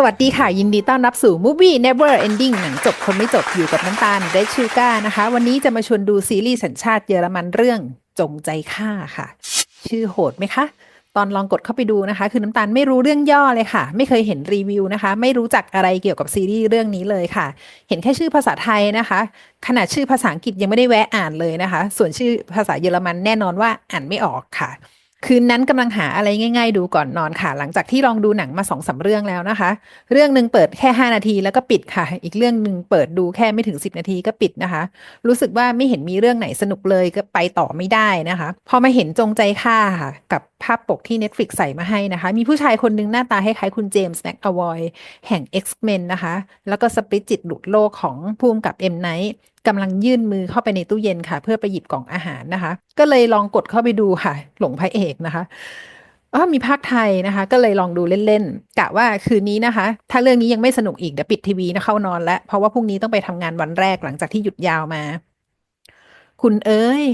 สวัสดีค่ะ ยินดีต้อนรับสู่ Movie Never Ending หนังจบคนไม่จบอยู่กับน้ำตาลเดชูก้านะคะ วันนี้จะมาชวนดูซีรีส์สัญชาติเยอรมันเรื่องจงใจฆ่าค่ะ ชื่อโหดไหมคะ ตอนลองกดเข้าไปดูนะคะ คือน้ำตาลไม่รู้เรื่องย่อเลยค่ะ ไม่เคยเห็นรีวิวนะคะ ไม่รู้จักอะไรเกี่ยวกับซีรีส์เรื่องนี้เลยค่ะ เห็นแค่ชื่อภาษาไทยนะคะ ขนาดชื่อภาษาอังกฤษยังไม่ได้แวะอ่านเลยนะคะ ส่วนชื่อภาษาเยอรมันแน่นอนว่าอ่านไม่ออกค่ะ คืนนั้นกำลังหาอะไรง่ายๆ ดูก่อนนอนค่ะ หลังจากที่ลองดูหนังมาสองสาเรื่องแล้วนะคะ เรื่องหนึ่งเปิดแค่ 5 นาทีแล้วก็ปิดค่ะ อีกเรื่องหนึ่งเปิดดูแค่ไม่ถึง 10 นาทีก็ปิดนะคะ รู้สึกว่าไม่เห็นมีเรื่องไหนสนุกเลยก็ไปต่อไม่ได้นะคะ พอมาเห็นจงใจฆ่าค่ะกับภาพปกที่ Netflix ใส่มาให้นะคะ มีผู้ชายคนหนึงหน้าตาคล้ายๆคุณเจมส์แม็กอวอยแห่ง X-Men นะคะ แล้วก็สปริตจิตหลุดโลกของภูมิกับเอ็มไนท์กำลังยื่นมือเข้าไปในตู้เย็นค่ะ เพื่อไปหยิบกล่องอาหารนะคะ ก็เลยลองกดเข้าไปดูค่ะ หลงพระเอกนะคะอ๋อมีภาคไทยนะคะ ก็เลยลองดูเล่นๆกะว่าคืนนี้นะคะ ถ้าเรื่องนี้ยังไม่สนุกอีกเดี๋ยวปิดทีวีนะเข้านอนแล้วเพราะว่าพรุ่งนี้ต้องไปทำงานวันแรกหลังจากที่หยุดยาวมา คุณเอ้ย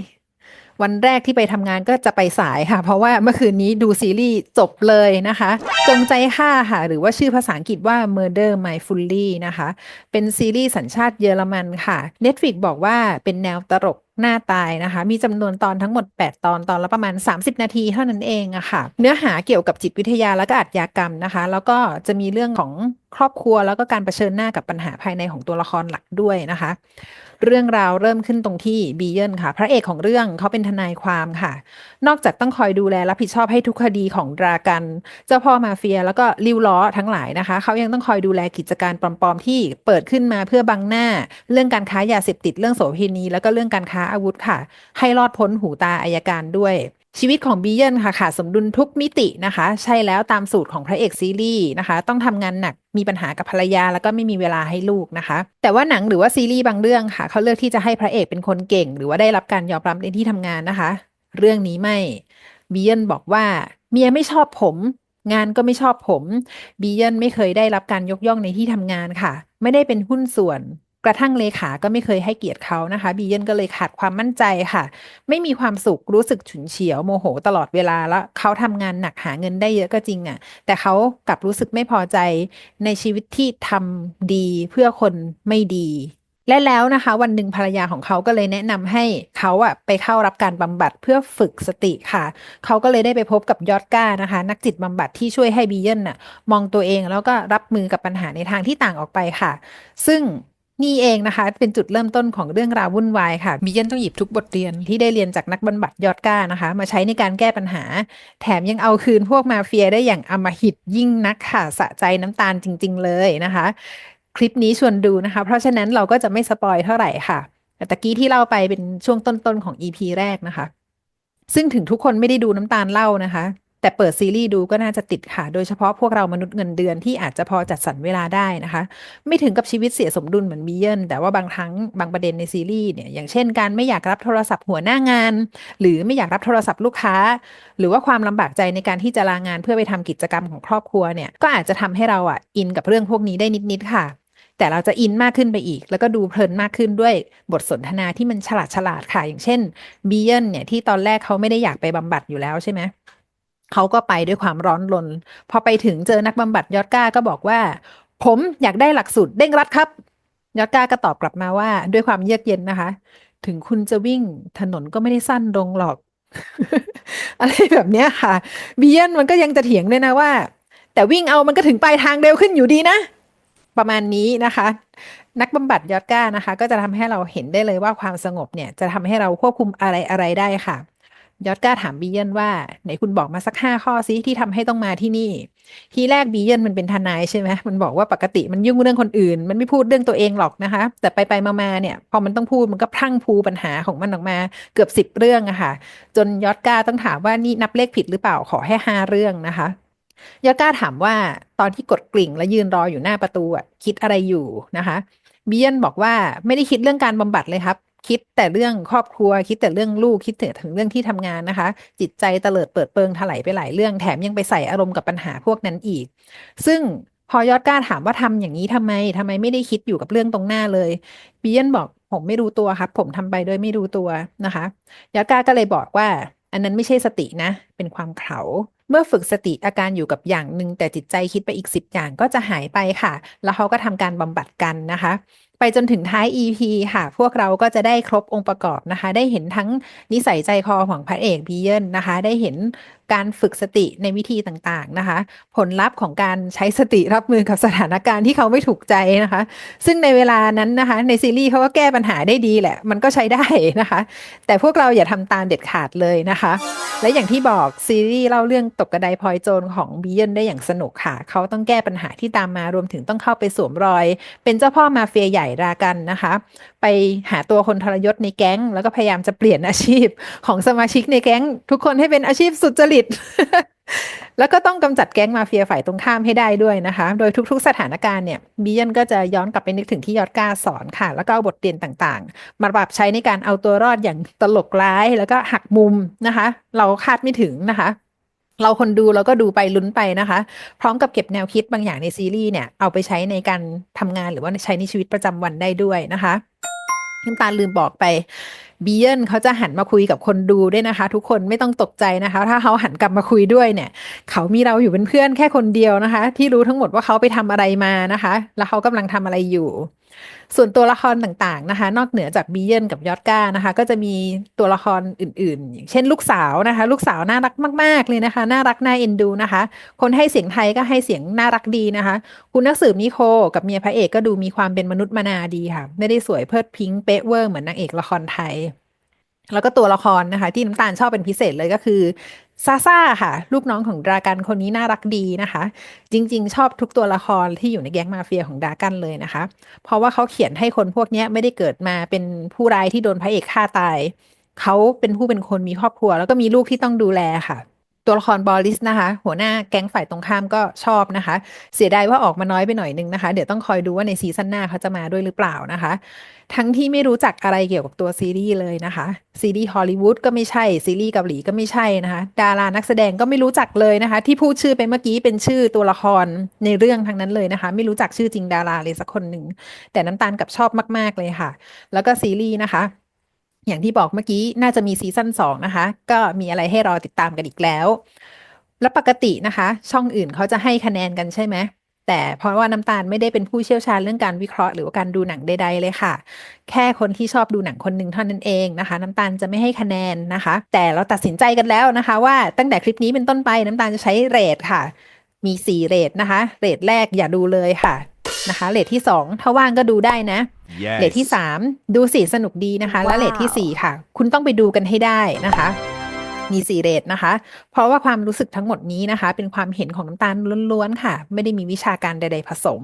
วันแรกที่ไปทำงานก็จะไปสายค่ะ เพราะว่าเมื่อคืนนี้ดูซีรีส์จบเลยนะคะ จงใจฆ่าค่ะ หรือว่าชื่อภาษาอังกฤษว่า Murder My Fully นะคะ เป็นซีรีส์สัญชาติเยอรมันค่ะ Netflix บอกว่าเป็นแนวตลกหน้าตายนะคะ มีจำนวนตอนทั้งหมด 8 ตอนตอนละประมาณ 30 นาทีเท่านั้นเองอะค่ะ เนื้อหาเกี่ยวกับจิตวิทยาและก็อาชญากรรมนะคะ แล้วก็จะมีเรื่องของ ครอบครัวแล้วก็การเผชิญหน้ากับปัญหาภายในของตัวละครหลักด้วยนะคะ เรื่องราวเริ่มขึ้นตรงที่บีเยนค่ะ พระเอกของเรื่องเขาเป็นทนายความค่ะ นอกจากต้องคอยดูแลรับผิดชอบให้ทุกคดีของดรากัน เจ้าพ่อมาเฟียแล้วก็ริ้วล้อทั้งหลายนะคะเขายังต้องคอยดูแลกิจการปลอมๆที่เปิดขึ้นมาเพื่อบังหน้า เรื่องการค้ายาเสพติดเรื่องโสเภณีแล้วก็เรื่องการค้าอาวุธค่ะ ให้รอดพ้นหูตาอายการด้วย ชีวิตของบีเยนค่ะขาดสมดุลทุกมิตินะคะ ใช่แล้วตามสูตรของพระเอกซีรีส์นะคะ ต้องทำงานหนักมีปัญหากับภรรยาแล้วก็ไม่มีเวลาให้ลูกนะคะ แต่ว่าหนังหรือว่าซีรีส์บางเรื่องค่ะเขาเลือกที่จะให้พระเอกเป็นคนเก่ง หรือว่าได้รับการยอมรับในที่ทำงานนะคะ เรื่องนี้ไม่บีเยนบอกว่าเมียไม่ชอบผม งานก็ไม่ชอบผมบีเยนไม่เคยได้รับการยกย่องในที่ทำงานค่ะ ไม่ได้เป็นหุ้นส่วน กระทั่งเลขาก็ไม่เคยให้เกียรติเขานะคะ บีเยนก็เลยขาดความมั่นใจค่ะ ไม่มีความสุขรู้สึกฉุนเฉียวโมโหตลอดเวลาแล้วเขาทำงานหนักหาเงินได้เยอะก็จริงอะ แต่เขากลับรู้สึกไม่พอใจในชีวิตที่ทำดีเพื่อคนไม่ดี และแล้วนะคะ วันหนึ่งภรรยาของเขาก็เลยแนะนำให้เขาอะไปเข้ารับการบำบัดเพื่อฝึกสติค่ะ เขาก็เลยได้ไปพบกับยอดก้านะคะ นักจิตบำบัดที่ช่วยให้บีเยนน่ะมองตัวเองแล้วก็รับมือกับปัญหาในทางที่ต่างออกไปค่ะ ซึ่ง นี่เองนะคะ เป็นจุดเริ่มต้นของเรื่องราววุ่นวายค่ะบีเยนต้องหยิบทุกบทเรียนที่ได้เรียนจากนักบำบัดยอดก้านะคะ มาใช้ในการแก้ปัญหา แถมยังเอาคืนพวกมาเฟียได้อย่างอมหิตยิ่งนักค่ะสะใจน้ำตาลจริง ๆ เลยนะคะ คลิปนี้ชวนดูนะคะ เพราะฉะนั้นเราก็จะไม่สปอยเท่าไหร่ค่ะแต่ตะกี้ที่เล่าไปเป็นช่วงต้นๆของ EP แรกนะคะ ซึ่งถึงทุกคนไม่ได้ดูน้ำตาลเล่านะคะ แต่เปิดซีรีส์ดูก็น่าจะติดค่ะ โดยเฉพาะพวกเรามนุษย์เงินเดือนที่อาจจะพอจัดสรรเวลาได้นะคะ ไม่ถึงกับชีวิตเสียสมดุลเหมือนบีเยนแต่ว่าบางครั้งบางประเด็นในซีรีส์เนี่ยอย่างเช่นการไม่อยากรับโทรศัพท์หัวหน้างาน หรือไม่อยากรับโทรศัพท์ลูกค้า หรือว่าความลำบากใจในการที่จะลางานเพื่อไปทำกิจกรรมของครอบครัวเนี่ยก็อาจจะทำให้เราอะอินกับเรื่องพวกนี้ได้นิดๆค่ะแต่เราจะอินมากขึ้นไปอีก แล้วก็ดูเพลินมากขึ้นด้วยบทสนทนาที่มันฉลาดฉลาดค่ะ อย่างเช่นบีเยนเนี่ยที่ตอนแรกเขาไม่ได้อยากไปบำบัดอยู่แล้วใช่ไหม เขาก็ไปด้วยความร้อนรน พอไปถึงเจอนักบำบัดยอดก้าก็บอกว่า ผมอยากได้หลักสูตรเร่งรัดครับ ยอดก้าก็ตอบกลับมาว่า ด้วยความเยือกเย็นนะคะ ถึงคุณจะวิ่งถนนก็ไม่ได้สั้นลงหรอก อะไรแบบเนี้ยค่ะบีเยนมันก็ยังจะเถียงด้วยนะว่า แต่วิ่งเอามันก็ถึงปลายทางเร็วขึ้นอยู่ดีนะ ประมาณนี้นะคะนักบำบัดยอดก้านะคะ ก็จะทำให้เราเห็นได้เลยว่าความสงบเนี่ยจะทำให้เราควบคุมอะไรอะไรได้ค่ะ ยอดก้าถามบีเยนว่าไหนคุณบอกมาสักห้าข้อซิที่ทำให้ต้องมาที่นี่ ทีแรกบีเยนมันเป็นทนายใช่ไหมมันบอกว่าปกติมันยุ่งเรื่องคนอื่น มันไม่พูดเรื่องตัวเองหรอกนะคะ แต่ไปไปมาๆเนี่ยพอมันต้องพูดมันก็พรั่งพูปัญหาของมันออกมาเกือบสิบเรื่องอะค่ะ จนยอดก้าต้องถามว่านี่นับเลขผิดหรือเปล่าขอให้ห้าเรื่องนะคะยอดก้าถามว่าตอนที่กดกริ่งและยืนรออยู่หน้าประตูอะคิดอะไรอยู่นะคะบีเยนบอกว่าไม่ได้คิดเรื่องการบำบัดเลยครับ คิดแต่เรื่องครอบครัว คิดแต่เรื่องลูกคิดแต่ถึงเรื่องที่ทำงานนะคะ จิตใจเตลิดเปิดเปิงถลายไปหลายเรื่องแถมยังไปใส่อารมณ์กับปัญหาพวกนั้นอีก ซึ่งพอยอดก้าถามว่าทำอย่างนี้ทำไมทำไมไม่ได้คิดอยู่กับเรื่องตรงหน้าเลยบีเยนบอกผมไม่รู้ตัวครับ ผมทำไปโดยไม่รู้ตัวนะคะยอดก้าก็เลยบอกว่า อันนั้นไม่ใช่สตินะ เป็นความเขา มื่อฝึกสติอาการอยู่กับอย่างหนึ่งแต่จิตใจคิดไปอีก 10 อย่างก็จะหายไปค่ะ แล้วเขาก็ทำการบำบัดกันนะคะ ไปจนถึงท้าย EP ค่ะ พวกเราก็จะได้ครบองค์ประกอบนะคะ ได้เห็นทั้งนิสัยใจคอของพระเอกบีเยนนะคะ ได้เห็นการฝึกสติในวิธีต่างๆนะคะ ผลลัพธ์ของการใช้สติรับมือกับสถานการณ์ที่เขาไม่ถูกใจนะคะ ซึ่งในเวลานั้นนะคะ ในซีรีส์เขาก็แก้ปัญหาได้ดีแหละ มันก็ใช้ได้นะคะ แต่พวกเราอย่าทำตามเด็ดขาดเลยนะคะ และอย่างที่บอกซีรีส์เล่าเรื่องตกกระไดพลอยโจรของบีเยนได้อย่างสนุกค่ะ เขาต้องแก้ปัญหาที่ตามมารวมถึงต้องเข้าไปสวมรอย เป็นเจ้าพ่อมาเฟียใหญ่รากันนะคะ ไปหาตัวคนทรยศในแก๊ง แล้วก็พยายามจะเปลี่ยนอาชีพของสมาชิกในแก๊ง ทุกคนให้เป็นอาชีพสุจริตแล้วก็ต้องกำจัดแก๊งมาเฟียฝ่ายตรงข้ามให้ได้ด้วยนะคะ โดยทุกๆสถานการณ์เนี่ยบีเยนก็จะย้อนกลับไปนึกถึงที่ยอดกล้าสอนค่ะ แล้วก็เอาบทเรียนต่างๆ มาปรับใช้ในการเอาตัวรอดอย่างตลกร้ายแล้วก็หักมุมนะคะ เราคาดไม่ถึงนะคะ เราคนดูเราก็ดูไปลุ้นไปนะคะ พร้อมกับเก็บแนวคิดบางอย่างในซีรีส์เนี่ยเอาไปใช้ในการทำงานหรือว่าใช้ในชีวิตประจำวันได้ด้วยนะคะน้ำตาลลืมบอกไปบีเยนเขาจะหันมาคุยกับคนดูด้วยนะคะ ทุกคนไม่ต้องตกใจนะคะ ถ้าเขาหันกลับมาคุยด้วยเนี่ย เขามีเราอยู่เป็นเพื่อนแค่คนเดียวนะคะ ที่รู้ทั้งหมดว่าเขาไปทำอะไรมานะคะ แล้วเขากำลังทำอะไรอยู่ ส่วนตัวละครต่างๆนะคะ นอกเหนือจากบีเยนกับยอดก้านะคะ ก็จะมีตัวละครอื่นๆ อย่างเช่นลูกสาวนะคะ ลูกสาวน่ารักมาก ๆ เลยนะคะ น่ารักน่าเอ็นดูนะคะ คนให้เสียงไทยก็ให้เสียงน่ารักดีนะคะ คุณนักสืบนิโคกับเมียพระเอกก็ดูมีความเป็นมนุษย์มนาดีค่ะ ไม่ได้สวยเพิดพิงเป๊ะเวอร์เหมือนนางเอกละครไทย แล้วก็ตัวละครนะคะ ที่น้ำตาลชอบเป็นพิเศษเลยก็คือซาซ่าค่ะ ลูกน้องของดรากันคนนี้น่ารักดีนะคะ จริง ๆ ชอบทุกตัวละครที่อยู่ในแก๊งมาเฟียของดรากันเลยนะคะ เพราะว่าเขาเขียนให้คนพวกนี้ไม่ได้เกิดมาเป็นผู้ร้ายที่โดนพระเอกฆ่าตาย เขาเป็นผู้เป็นคนมีครอบครัว แล้วก็มีลูกที่ต้องดูแลค่ะ ตัวละครบอลิสนะคะ หัวหน้าแก๊งฝ่ายตรงข้ามก็ชอบนะคะ เสียดายว่าออกมาน้อยไปหน่อยนึงนะคะ เดี๋ยวต้องคอยดูว่าในซีซั่นหน้าเขาจะมาด้วยหรือเปล่านะคะ ทั้งที่ไม่รู้จักอะไรเกี่ยวกับตัวซีรีส์เลยนะคะ ซีรีส์ฮอลลีวูดก็ไม่ใช่ ซีรีส์เกาหลีก็ไม่ใช่นะคะ ดารานักแสดงก็ไม่รู้จักเลยนะคะ ที่พูดชื่อไปเมื่อกี้เป็นชื่อตัวละครในเรื่องทั้งนั้นเลยนะคะ ไม่รู้จักชื่อจริงดาราเลยสักคนหนึ่งแต่น้ำตาลกับชอบมาก ๆเลยค่ะ แล้วก็ซีรีส์นะคะ อย่างที่บอกเมื่อกี้น่าจะมีซีซั่นสองนะคะ ก็มีอะไรให้รอติดตามกันอีกแล้ว แล้วปกตินะคะ ช่องอื่นเขาจะให้คะแนนกันใช่ไหมแต่เพราะว่าน้ำตาลไม่ได้เป็นผู้เชี่ยวชาญเรื่องการวิเคราะห์หรือว่าการดูหนังใด ๆ เลยค่ะ แค่คนที่ชอบดูหนังคนหนึ่งเท่านั้นเองนะคะ น้ำตาลจะไม่ให้คะแนนนะคะ แต่เราตัดสินใจกันแล้วนะคะ ว่าตั้งแต่คลิปนี้เป็นต้นไปน้ำตาลจะใช้เรทค่ะ มีสี่เรทนะคะ เรทแรกอย่าดูเลยค่ะ นะคะเรทที่สองถ้าว่างก็ดูได้นะ Yes. เรทที่ 3 ดูสีสนุกดีนะคะและว้าวเรททีสี่ 4 ค่ะ คุณต้องไปดูกันให้ได้นะคะมีสี่เรทนะคะ เพราะว่าความรู้สึกทั้งหมดนี้นะคะ เป็นความเห็นของน้ำตาลล้วนๆค่ะ ไม่ได้มีวิชาการใดๆผสม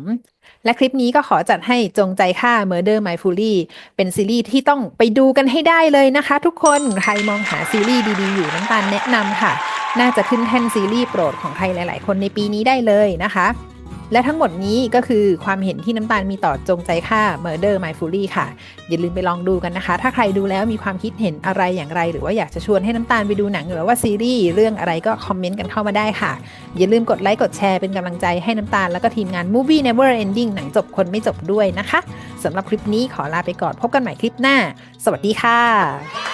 และคลิปนี้ก็ขอจัดให้จงใจฆ่า Murder My Fully เป็นซีรีส์ที่ต้องไปดูกันให้ได้เลยนะคะ ทุกคนใครมองหาซีรีส์ดีๆอยู่น้ำตาลแนะนำค่ะ น่าจะขึ้นแท่นซีรีส์โปรดของใครหลายๆ คนในปีนี้ได้เลยนะคะ และทั้งหมดนี้ก็คือความเห็นที่น้ำตาลมีต่อจงใจฆ่า Murder My Fully ค่ะ อย่าลืมไปลองดูกันนะคะ ถ้าใครดูแล้วมีความคิดเห็นอะไรอย่างไร หรือว่าอยากจะชวนให้น้ำตาลไปดูหนังหรือว่าซีรีส์เรื่องอะไรก็คอมเมนต์กันเข้ามาได้ค่ะ อย่าลืมกดไลค์กดแชร์เป็นกำลังใจให้น้ำตาลแล้วก็ทีมงาน Movie Never Ending หนังจบคนไม่จบด้วยนะคะสำหรับคลิปนี้ขอลาไปก่อนพบกันใหม่คลิปหน้า สวัสดีค่ะ